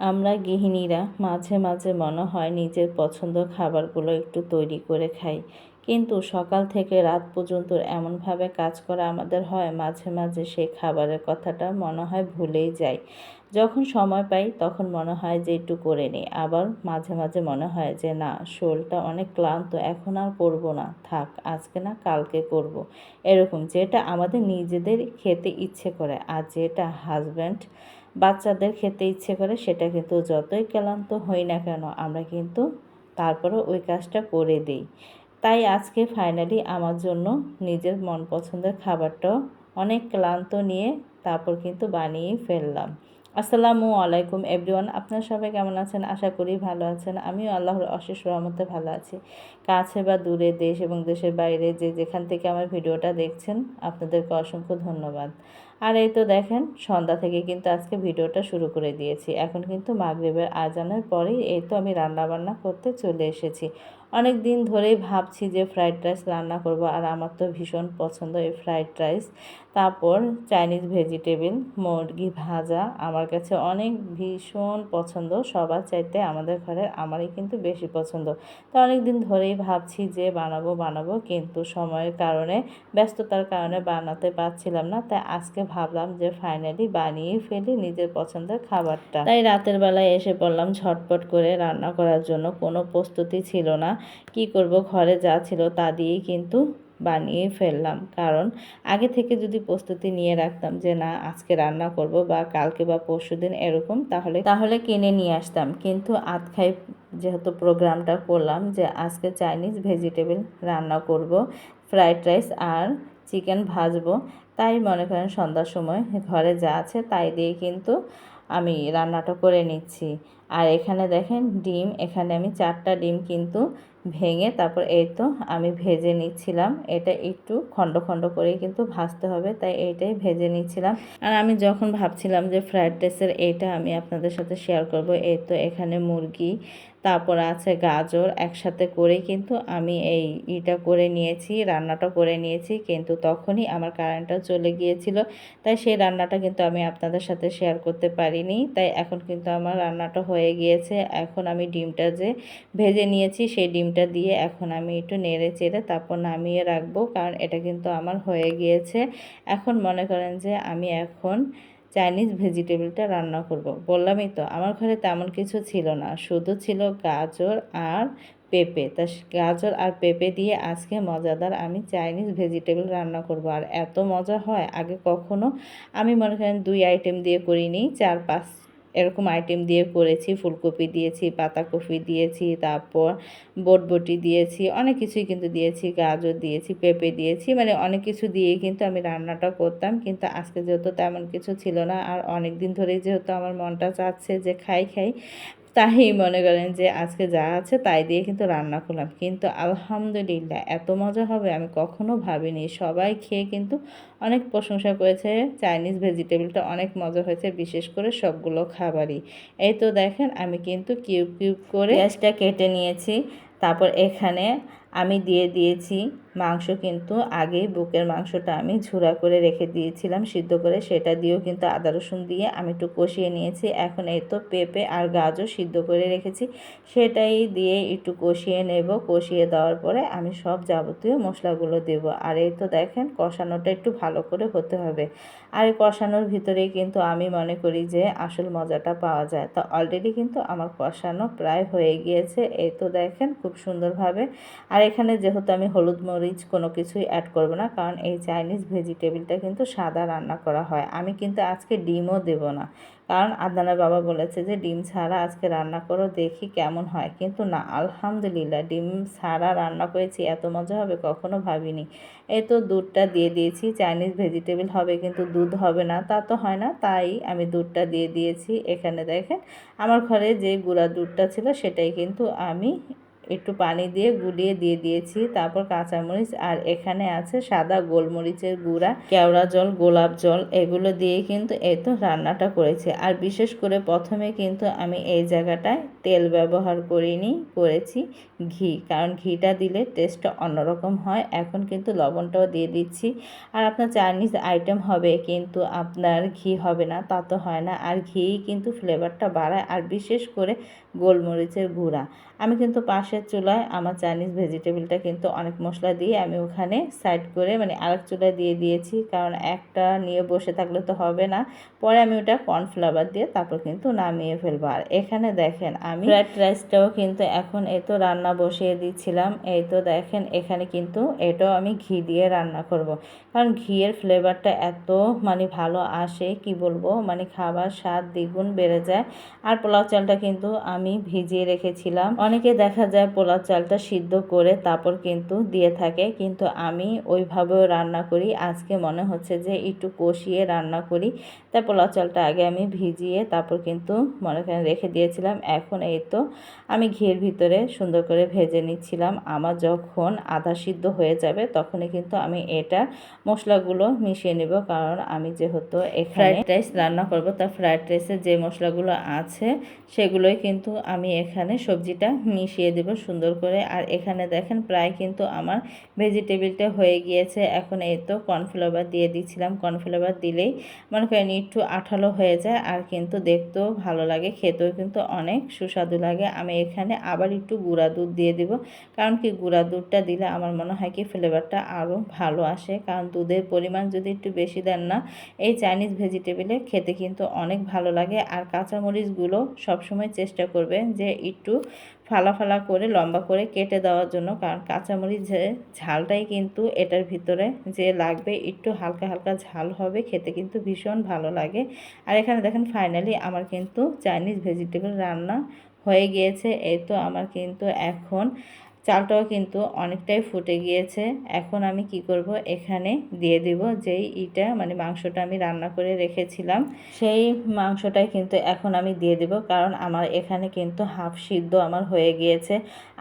আমরা গৃহিণীরা মাঝে মাঝে মনে হয় নিজের পছন্দ খাবারগুলো একটু তৈরি করে খাই। কিন্তু সকাল থেকে রাত পর্যন্ত এমনভাবে কাজ করা আমাদের হয়, মাঝে মাঝে সেই খাবারের কথাটা মনে হয় ভুলেই যাই। যখন সময় পাই তখন মনে হয় যে একটু করে নিই। আবার মাঝে মাঝে মনে হয় যে না, শোলটা অনেক ক্লান্ত, এখন আর করব না। থাক, আজকে না কালকে করব। এরকম যেটা আমাদের নিজেদের খেতে ইচ্ছে করে। আর যেটা হাজব্যান্ড বাচ্চাদের খেতে ইচ্ছে করে, সেটা কিন্তু যতই ক্লান্ত হই না কেন, আমরা কিন্তু তারপরে ওই কাজটা করে দিই। তাই আজকে ফাইনালি আমার জন্য নিজের মন পছন্দের খাবারটাও অনেক ক্লান্ত নিয়ে তারপর কিন্তু বানিয়ে ফেললাম। আসসালামু আলাইকুম এভরিওয়ান আপনারা সবাই কেমন আছেন? আশা করি ভালো আছেন। আমিও আল্লাহর অশেষ রহমতে ভালো আছি। কাছে বা দূরে দেশ এবং দেশের বাইরে যে যেখান থেকে আমার ভিডিওটা দেখছেন, আপনাদেরকে অসংখ্য ধন্যবাদ। আর এই তো দেখেন, সন্ধ্যা থেকে কিন্তু আজকে ভিডিওটা শুরু করে দিয়েছি। এখন কিন্তু মাগরীবের আজানের পরেই এই তো আমি রান্না বান্না করতে চলে এসেছি। অনেক দিন ধরেই ভাবছি যে ফ্রাইড রাইস রান্না করব আর আমার তো ভীষণ পছন্দ এই ফ্রাইড রাইস। তারপর চাইনিজ ভেজিটেবিল, মুরগি ভাজা আমার কাছে অনেক ভীষণ পছন্দ। সবার চাইতে আমাদের ঘরে আমারই কিন্তু বেশি পছন্দ। তো অনেক দিন ধরেই ভাবছি যে বানাবো বানাবো কিন্তু সময়ের কারণে, ব্যস্ততার কারণে বানাতে পারছিলাম না। তাই আজকে ভাবলাম যে ফাইনালি বানিয়ে ফেলি নিজের পছন্দের খাবারটা। তাই রাতের বেলায় এসে পড়লাম ঝটপট করে রান্না করার জন্য। কোনো প্রস্তুতি ছিল না। কি করব? ঘরে যা ছিল তা দিয়েই কিন্তু বানিয়ে ফেললাম। কারণ আগে থেকে যদি প্রস্তুতি নিয়ে রাখতাম যে না আজকে রান্না করব বা কালকে বা পরশু দিন এরকম তাহলে তাহলে কিনে নিয়ে আসতাম। কিন্তু আতখাই যেহেতু প্রোগ্রামটা করলাম যে আজকে চাইনিজ ভেজিটেবল রান্না করব ফ্রাইড রাইস আর চিকেন ভাজবো। তাই মনে করেন সন্ধ্যার সময় ঘরে যা আছে তাই দিয়ে কিন্তু আমি রান্নাটা করে নিচ্ছি। আর এখানে দেখেন ডিম, এখানে আমি চারটা ডিম কিন্তু ভেঙে তারপর এই তো আমি ভেজে নিচ্ছিলাম। এটা একটু খণ্ড খণ্ড করেই কিন্তু ভাজতে হবে, তাই এইটাই ভেজে নিচ্ছিলাম। আর আমি যখন ভাবছিলাম যে ফ্রায়েড রাইসের এইটা আমি আপনাদের সাথে শেয়ার করব, এই তো এখানে মুরগি, তারপর আছে গাজর একসাথে করে কিন্তু আমি এই ইটা করে নিয়েছি, রান্নাটা করে নিয়েছি, কিন্তু তখনই আমার কারেন্টটা চলে গিয়েছিল, তাই সেই রান্নাটা কিন্তু আমি আপনাদের সাথে শেয়ার করতে পারিনি, তাই এখন কিন্তু আমার রান্নাটা হয়ে গিয়েছে। এখন আমি ডিমটা যে ভেজে নিয়েছি, সেই ডিমটা দিয়ে এখন আমি একটু নেড়ে চেড়ে তারপর নামিয়ে রাখব, কারণ এটা কিন্তু আমার হয়ে গিয়েছে। এখন মনে করেন যে আমি এখন চাইনিজ ভেজিটেবলটা রান্না করব। বললামই তো, আমার ঘরে তেমন কিছু ছিল না, শুধু ছিল গাজর আর পেঁপে। তা গাজর আর পেঁপে দিয়ে আজকে মজাদার আমি চাইনিজ ভেজিটেবল রান্না করব। আর এত মজা হয়, আগে কখনো আমি মনে করেন দুই আইটেম দিয়ে করিনি, চার পাঁচ এরকম আইটেম দিয়ে করেছি, ফুলকপি দিয়েছি, পাতাকপি দিয়েছি, তারপর বটবটি দিয়েছি, অনেক কিছুই কিন্তু দিয়েছি, গাজর দিয়েছি, পেঁপে দিয়েছি মানে অনেক কিছু দিয়ে কিন্তু আমি রান্নাটা করতাম, কিন্তু আজকে যেহেতু তেমন কিছু ছিল না, আর অনেক দিন ধরেই যেহেতু আমার মনটা চাচ্ছে যে খাই খাই তাই মনে করেন যে আজকে যা আছে তাই দিয়ে কিন্তু রান্না করলাম। কিন্তু আলহামদুলিল্লাহ এত মজা হবে আমি কখনো ভাবিনি। সবাই খেয়ে কিন্তু অনেক প্রশংসা করেছে। চাইনিজ ভেজিটেবলটা অনেক মজা হয়েছে, বিশেষ করে সবগুলো খাবারই। এই তো দেখেন আমি কিন্তু কিউব কিউব করে গ্যাসটা কেটে নিয়েছি। তারপর এখানে আমি দিয়ে দিয়েছি মাংস, কিন্তু আগেই বুকের মাংসটা আমি ঝুরা করে রেখে দিয়েছিলাম সিদ্ধ করে। সেটা দিয়েও কিন্তু আদা, রসুন দিয়ে আমি একটু কষিয়ে নিয়েছি। এখন এই তো পেঁপে আর গাজর সিদ্ধ করে রেখেছি। সেটাই দিয়ে একটু কষিয়ে নেব। কষিয়ে দেওয়ার পরে আমি সব যাবতীয় মশলাগুলো দেব। আর এই তো দেখেন কষানোটা একটু ভালো করে হতে হবে। আর এই কষানোর ভিতরেই কিন্তু আমি মনে করি যে আসল মজাটা পাওয়া যায়। তো অলরেডি কিন্তু আমার কষানো প্রায় হয়ে গিয়েছে। এই তো দেখেন খুব সুন্দরভাবে। আর এখানে যেহেতু আমি হলুদ মরিচ কোনো কিছুই অ্যাড করব না, কারণ এই চাইনিজ ভেজিটেবিলটা কিন্তু সাদা রান্না করা হয়। আমি কিন্তু আজকে ডিমও দেব না, কারণ আদানের বাবা বলেছে যে ডিম ছাড়া আজকে রান্না করো, দেখি কেমন হয়। কিন্তু না, আলহামদুলিল্লাহ, ডিম ছাড়া রান্না করেছি, এত মজা হবে কখনো ভাবিনি। এই তো দুধটা দিয়ে দিয়েছি চাইনিজ ভেজিটেবল হবে কিন্তু দুধ হবে না, তা তো হয় না, তাই আমি দুধটা দিয়ে দিয়েছি। এখানে দেখেন, আমার ঘরে যে গুঁড়া দুধটা ছিল, সেটাই কিন্তু আমি একটু পানি দিয়ে গুলিয়ে দিয়ে দিয়েছি। তারপর কাঁচামরিচ আর এখানে আছে সাদা গোলমরিচের গুঁড়া, কেওড়া জল, গোলাপ জল, এগুলো দিয়ে কিন্তু এই তো রান্নাটা করেছি। আর বিশেষ করে প্রথমে কিন্তু আমি এই জায়গাটায় তেল ব্যবহার করিনি, করেছি ঘি, কারণ ঘিটা দিলে টেস্টটা অন্যরকম হয়। এখন কিন্তু লবণটাও দিয়ে দিচ্ছি। আর আপনার চাইনিজ আইটেম হবে, কিন্তু আপনার ঘি হবে না, তা তো হয় না। আর ঘি কিন্তু ফ্লেভারটা বাড়ায়, আর বিশেষ করে গোলমরিচের গুঁড়া। আমি কিন্তু পাশের চুলায় আমার চাইনিজ ভেজিটেবলটা কিন্তু অনেক মশলা দিয়ে আমি ওখানে সাইড করে মানে আরেক চুলায় দিয়ে দিয়েছি। কারণ একটা নিয়ে বসে থাকলে তো হবে না। পরে আমি ওটা কর্নফ্লাওয়ার দিয়ে তারপর কিন্তু নামিয়ে ফেলব। আর এখানে দেখেন আমি ফ্রাইড রাইসটাও কিন্তু এখন এই তো রান্না বসিয়ে দিচ্ছিলাম। এই তো দেখেন এখানে কিন্তু এটাও আমি ঘি দিয়ে রান্না করব। কারণ ঘিয়ের ফ্লেভারটা এত মানে ভালো আসে, কি বলব? মানে খাবার স্বাদ দ্বিগুণ বেড়ে যায়। আর পোলাও চালটা কিন্তু আমি ভিজিয়ে রেখেছিলাম। অনেকে দেখা যায় পোলাও চালটা সিদ্ধ করে তারপর কিন্তু দিয়ে থাকে, কিন্তু আমি ওইভাবেও রান্না করি। আজকে মনে হচ্ছে যে একটু কষিয়ে রান্না করি। তাই পোলাও চালটা আগে আমি ভিজিয়ে তারপর কিন্তু মনে করেন রেখে দিয়েছিলাম। এখন এই তো আমি ঘিয়ের ভিতরে সুন্দর করে ভেজে নিচ্ছিলাম। আমার যখন আধা সিদ্ধ হয়ে যাবে তখনই কিন্তু আমি এটা মশলাগুলো মিশিয়ে নেব। কারণ আমি যেহেতু ফ্রাইড রাইস রান্না করব, তা ফ্রাইড রাইসের যে মশলাগুলো আছে সেগুলোই কিন্তু আমি এখানে সবজিটা মিশিয়ে দেব সুন্দর করে। আর এখানে দেখেন প্রায় কিন্তু আমার ভেজিটেবিলটা হয়ে গিয়েছে। এখন এই তো কর্নফ্লাওয়ার দিয়ে দিচ্ছিলাম। কর্নফ্লাওয়ার দিলেই মনে করেন একটু আঠালো হয়ে যায়। আর কিন্তু দেখতেও ভালো লাগে, খেতেও কিন্তু অনেক সুস্বাদু লাগে। আমি এখানে আবার একটু গুঁড়া দুধ দিয়ে দিব। কারণ কি গুঁড়া দুধটা দিলে আমার মনে হয় কি ফ্লেভারটা আরও ভালো আসে। কারণ দুধের পরিমাণ যদি একটু বেশি দেন না, এই চাইনিজ ভেজিটেবিলে খেতে কিন্তু অনেক ভালো লাগে। আর কাঁচামরিচগুলো সবসময় চেষ্টা করবেন যে একটু ফালা ফালা করে লম্বা করে কেটে দেওয়ার জন্য, কারণ কাঁচামরিচ ঝালটাই কিন্তু এটার ভিতরে যে লাগবে একটু হালকা হালকা ঝাল হবে, খেতে কিন্তু ভীষণ ভালো লাগে। আর এখানে দেখেন ফাইনালি আমার কিন্তু চাইনিজ ভেজিটেবল রান্না হয়ে গিয়েছে, এই তো আমার কিন্তু এখন চালটাও কিন্তু অনেকটাই ফুটে গিয়েছে। এখন আমি কি করব? এখানে দিয়ে দিব যেই ইটা মানে মাংসটা আমি রান্না করে রেখেছিলাম। সেই মাংসটাই কিন্তু এখন আমি দিয়ে দিব, কারণ আমার এখানে কিন্তু হাফ সিদ্ধ আমার হয়ে গিয়েছে।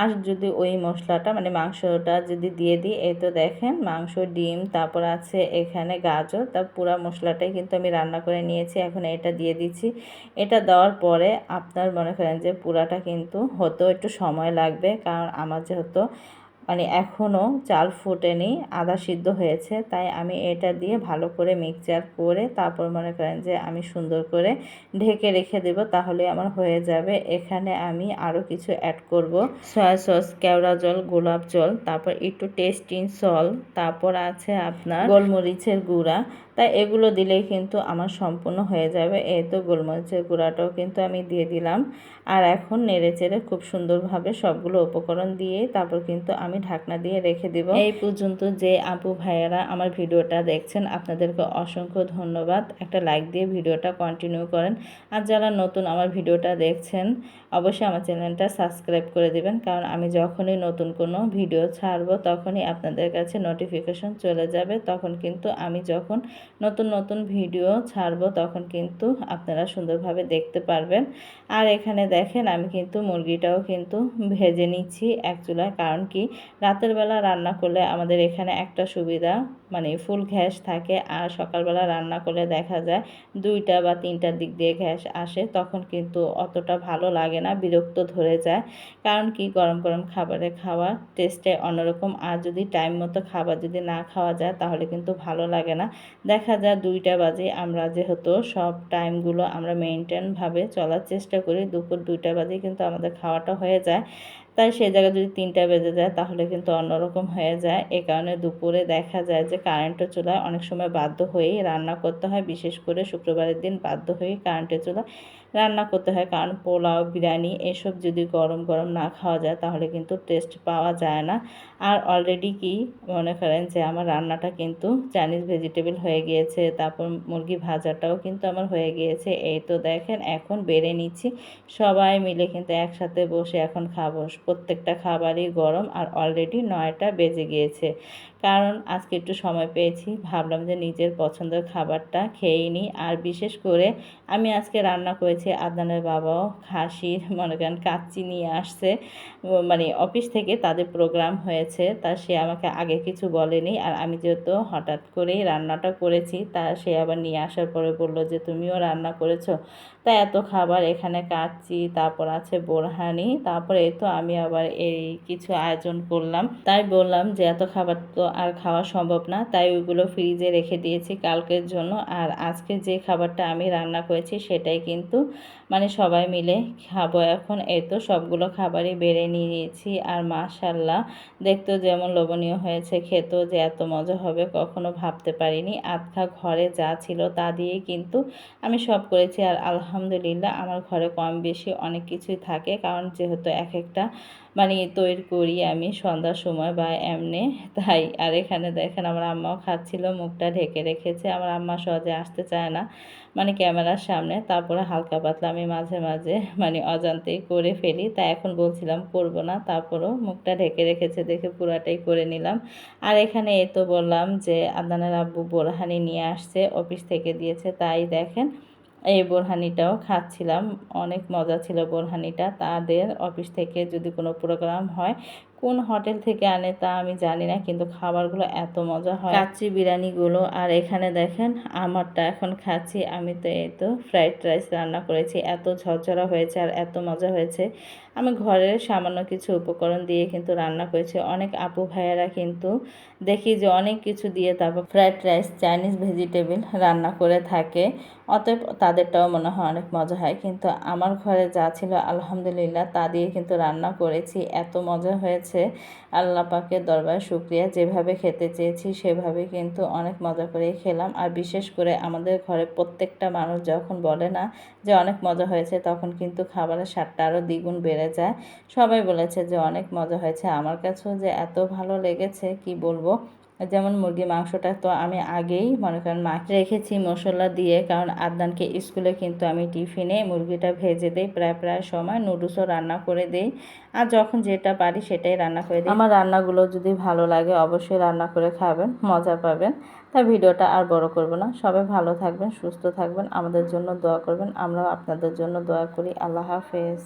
আর যদি ওই মশলাটা মানে মাংসটা যদি দিয়ে দিই, এই তো দেখেন মাংস, ডিম, তারপর আছে এখানে গাজর তার পুরো মশলাটাই কিন্তু আমি রান্না করে নিয়েছি, এখন এটা দিয়ে দিচ্ছি। এটা দেওয়ার পরে আপনার মনে করেন যে পুরাটা কিন্তু হতেও একটু সময় লাগবে, কারণ আমার যেহেতু মানে এখনও চাল ফুটেনি, আদা সিদ্ধ হয়েছে, তাই আমি এটা দিয়ে ভালো করে মিক্সচার করে তারপর মনে করেন যে আমি সুন্দর করে ঢেকে রেখে দেব, তাহলে আমার হয়ে যাবে। এখানে আমি আরও কিছু অ্যাড করব। সয়া সস কেওড়া জল, গোলাপ জল, তারপর একটু টেস্টিং সল তারপর আছে আপনার গোলমরিচের গুঁড়া। তাই এগুলো দিলেই কিন্তু আমার সম্পূর্ণ হয়ে যাবে। এই তো গোলমরিচের গুঁড়াটাও কিন্তু আমি দিয়ে দিলাম। আর এখন নেড়ে চেড়ে খুব সুন্দরভাবে সবগুলো উপকরণ দিয়ে তারপর কিন্তু আমি ঢাকনা দিয়ে রেখে দিব। এই পর্যন্ত যে আপু ভাইয়েরা আমার ভিডিওটা দেখছেন, আপনাদেরকে অসংখ্য ধন্যবাদ। একটা লাইক দিয়ে ভিডিওটা কন্টিনিউ করেন। আর যারা নতুন আমার ভিডিওটা দেখছেন, অবশ্যই আমার চ্যানেলটা সাবস্ক্রাইব করে দেবেন। কারণ আমি যখনই নতুন কোনো ভিডিও ছাড়বো, তখনই আপনাদের কাছে নোটিফিকেশন চলে যাবে। তখন কিন্তু আমি যখন নতুন নতুন ভিডিও ছাড়বো, তখন কিন্তু আপনারা সুন্দরভাবে দেখতে পারবেন। আর এখানে দেখেন, আমি কিন্তু মুরগিটাও কিন্তু ভেজে নিচ্ছি এক চুলায়। কারণ কি? রাতের বেলা রান্না করলে আমাদের এখানে একটা সুবিধা। মানে ফুল গ্যাস থাকে আর সকালবেলা রান্না করলে দেখা যায় দুইটা বা তিনটার দিক দিয়ে গ্যাস আসে, তখন কিন্তু অতটা ভালো লাগে না, বিরক্ত ধরে যায়। কারণ কি? গরম গরম খাবারে খাওয়া টেস্টে অন্যরকম। আর যদি টাইম মতো খাবার যদি না খাওয়া যায়, তাহলে কিন্তু ভালো লাগে না। দেখা যায় দুইটা বাজে, আমরা যেহেতু সব টাইমগুলো আমরা মেনটেনভাবে চলার চেষ্টা করি, দুপুর দুইটা বাজে কিন্তু আমাদের খাওয়াটা হয়ে যায়। তাই সেই জায়গায় যদি তিনটা বেজে যায়, তাহলে কিন্তু অন্যরকম হয়ে যায়। এ কারণে দুপুরে দেখা যায় যে কারেন্টের চুলায় অনেক সময় বাধ্য হয়েই রান্না করতে হয়। বিশেষ করে শুক্রবারের দিন বাধ্য হয়ে কারেন্টের চুলা রান্না করতে হয়। কারণ পোলাও, বিরিয়ানি এসব যদি গরম গরম না খাওয়া যায়, তাহলে কিন্তু টেস্ট পাওয়া যায় না। আর অলরেডি কি মনে করেন যে আমার রান্নাটা কিন্তু চাইনিজ ভেজিটেবল হয়ে গিয়েছে, তারপর মুরগি ভাজাটাও কিন্তু আমার হয়ে গিয়েছে। এই তো দেখেন, এখন বেড়ে নিচ্ছি। সবাই মিলে কিন্তু একসাথে বসে এখন খাব। প্রত্যেকটা খাবারই গরম আর অলরেডি নয়টা বেজে গিয়েছে। কারণ আজকে একটু সময় পেয়েছি, ভাবলাম যে নিজের পছন্দের খাবারটা খেয়েই নিই। আর বিশেষ করে আমি আজকে রান্না করেছি করেছি আদনানের বাবাও খাসির, মনে করেন, কাচ্চি নিয়ে আসছে। মানে অফিস থেকে তাদের প্রোগ্রাম হয়েছে, তা সে আমাকে আগে কিছু বলেনি। আর আমি যেহেতু হঠাৎ করেই রান্নাটা করেছি, তা সে আবার নিয়ে আসার পরে বলল যে, তুমিও রান্না করেছ? তা এত খাবার, এখানে কাচ্চি, তারপর আছে বোরহানি, তারপরে তো আমি আবার এই কিছু আয়োজন করলাম। তাই বললাম যে, এত খাবার তো আর খাওয়া সম্ভব না, তাই ওইগুলো ফ্রিজে রেখে দিয়েছি কালকের জন্য। আর আজকে যে খাবারটা আমি রান্না করেছি, সেটাই কিন্তু মানে সবাই মিলে খাব। এখন এই তো সবগুলো খাবারই বেড়ে নিয়েছি আর মাশাল্লাহ, দেখতেও যেমন লোভনীয় হয়েছে, খেতেও যে এত মজা হবে কখনো ভাবতে পারিনি। আধা ঘরে যা ছিল তা দিয়ে কিন্তু আমি সব করেছি। আর আলহামদুলিল্লাহ আমার ঘরে কম বেশি অনেক কিছুই থাকে, কারণ যেহেতু এক একটা মানে তৈরি করি আমি সন্ধ্যার সময় বা এমনি। তাই, আর এখানে দেখেন আমার আম্মাও খাচ্ছিল, মুখটা ঢেকে রেখেছে। আমার আম্মা সহজে আসতে চায় না মানে ক্যামেরার সামনে। তারপরে হালকা পাতলা আমি মাঝে মাঝে মানে অজান্তেই করে ফেলি। তাই এখন বলছিলাম করব না, তারপরও মুখটা ঢেকে রেখেছে, দেখে পুরাটাই করে নিলাম। আর এখানে এ তো বললাম যে, আদানের আব্বু বোরহানি নিয়ে আসছে, অফিস থেকে দিয়েছে। তাই দেখেন এই বোরহানিটাও খাচ্ছিলাম। অনেক মজা ছিল বোরহানিটা। তাদের অফিস থেকে যদি কোনো প্রোগ্রাম হয় কোন হোটেল থেকে আনে তা আমি জানি না, কিন্তু খাবারগুলো এত মজা হয়। কাচ্চি বিরিয়ানিগুলো, আর এখানে দেখেন আমারটা এখন খাচ্ছি, আমি তো এই তো ফ্রাইড রাইস রান্না করেছি, এত ঝরঝরা হয়েছে আর এত মজা হয়েছে। আমি ঘরের সামান্য কিছু উপকরণ দিয়ে কিন্তু রান্না করেছি, অনেক আপু ভাইয়েরা কিন্তু দেখি যে অনেক কিছু দিয়ে তারপর ফ্রাইড রাইস, চাইনিজ ভেজিটেবল রান্না করে থাকে, অতএব তাদেরটাও মনে হয় অনেক মজা হয়, কিন্তু আমার ঘরে যা ছিল আলহামদুলিল্লাহ তা দিয়ে কিন্তু রান্না করেছি, এত মজা হয়েছে। আল্লাহ পাকের দরবার শুক্রিয়া। যেভাবে খেতে চেয়েছি, সেভাবে কিন্তু অনেক মজা করেই খেলাম। আর বিশেষ করে আমাদের ঘরে প্রত্যেকটা মানুষ যখন বলে না যে অনেক মজা হয়েছে, তখন কিন্তু খাবারের স্বাদটা আরও দ্বিগুণ বেড়ে যায়। সবাই বলেছে যে অনেক মজা হয়েছে। আমার কাছেও যে এত ভালো লেগেছে, কি বলব? যেমন মুরগি মাংসটা তো আমি আগেই মনে করেন মাখে রেখেছি মশলা দিয়ে, কারণ আদনানকে স্কুলে কিন্তু আমি টিফিনে মুরগিটা ভেজে দিই, প্রায় প্রায় সময় নুডলসও রান্না করে দিই। আর যখন যেটা পারি সেটাই রান্না করে দিই। আমার রান্নাগুলো যদি ভালো লাগে অবশ্যই রান্না করে খাবেন, মজা পাবেন। তা ভিডিওটা আর বড় করব না। সবাই ভালো থাকবেন, সুস্থ থাকবেন। আমাদের জন্য দোয়া করবেন। আমরাও আপনাদের জন্য দোয়া করি। আল্লাহ হাফেজ।